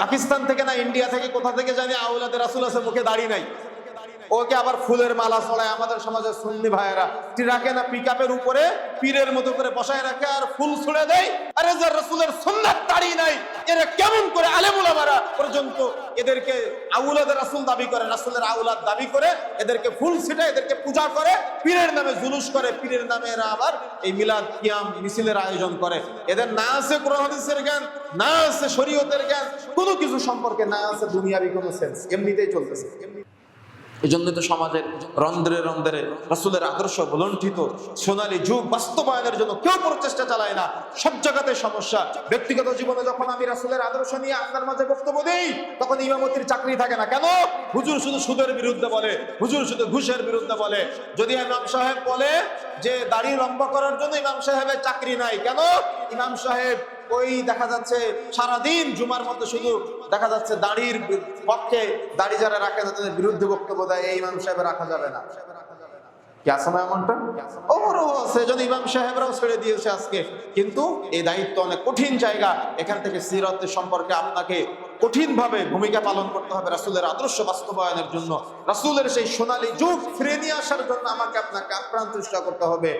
পাকিস্তান থেকে না, ইন্ডিয়া থেকে, কোথা থেকে জানি আউলাদের রাসুল আছে, মুখে দাঁড়িয়ে নাই। ওকে আবার ফুলের মালা ছড়ায় আমাদের সমাজের সুন্নি ভাইয়েরা। রাখে না পিক উপরে, পীরের মতো করে বসায় রাখে আর ফুল ছুড়ে দেয়। আরে যার রসুলের সুন্নাত এরা কেমন করে আলেমুলামারা পর্যন্ত এদেরকে আউলাদের রাসুল দাবি করে, রাসুলের আউলাদ দাবি করে, এদেরকে ফুল ছিটে এদেরকে পূজা করে, পীরের নামে জুলুস করে, পীরের নামে এরা আবার এই মিলাদ কিয়াম মিছিলের আয়োজন করে। এদের না আছে কোরআনের জ্ঞান, না আছে শরীয়তের জ্ঞান, কোনো কিছু সম্পর্কে না আছে দুনিয়াবি কোনো সেন্স এমনিতেই চলতেছে। এই জন্য তো সমাজের রন্ধ্রে রন্ধ্রে রাসুলের আদর্শ লণ্ঠিত, সোনালী যুগ বাস্তবায়নের জন্য কেউ প্রচেষ্টা চালায় না। সব জায়গাতে সমস্যা। ব্যক্তিগত জীবনে যখন আমি রাসুলের আদর্শ নিয়ে আপনার মাঝে বক্তব্য দিই, তখন ইমামতির চাকরি থাকে না। কেন? হুজুর শুধু সুদের বিরুদ্ধে বলে, হুজুর শুধু ঘুষের বিরুদ্ধে বলে। যদি ইমাম সাহেব বলে যে দাড়ি লম্বা করার জন্য ইমাম সাহেবের চাকরি নাই। কেন? ইমাম সাহেব ওই দেখা যাচ্ছে সারাদিন জুমার মধ্যে শুধু দেখা যাচ্ছে দাড়ির পক্ষে দাড়ি যারা রাখে তাদের বিরুদ্ধে বক্তব্য দেয় এই ইমাম সাহেব রাখা যাবে না। কি আছে না এমনটা? ওরও যদি ইমাম সাহেবরাও ছেড়ে দিয়েছে আজকে। কিন্তু এই দায়িত্ব অনেক কঠিন জায়গা। এখান থেকে সিরতের সম্পর্কে আপনাকে কঠিনভাবে ভূমিকা পালন করতে হবে রাসুলের আদর্শ বাস্তবায়নের জন্য। রাসুলের সেই সোনালী যুগ ফিরে নিয়ে আসার জন্য আমাকে আপনাকে আপ্রাণ চেষ্টা করতে হবে।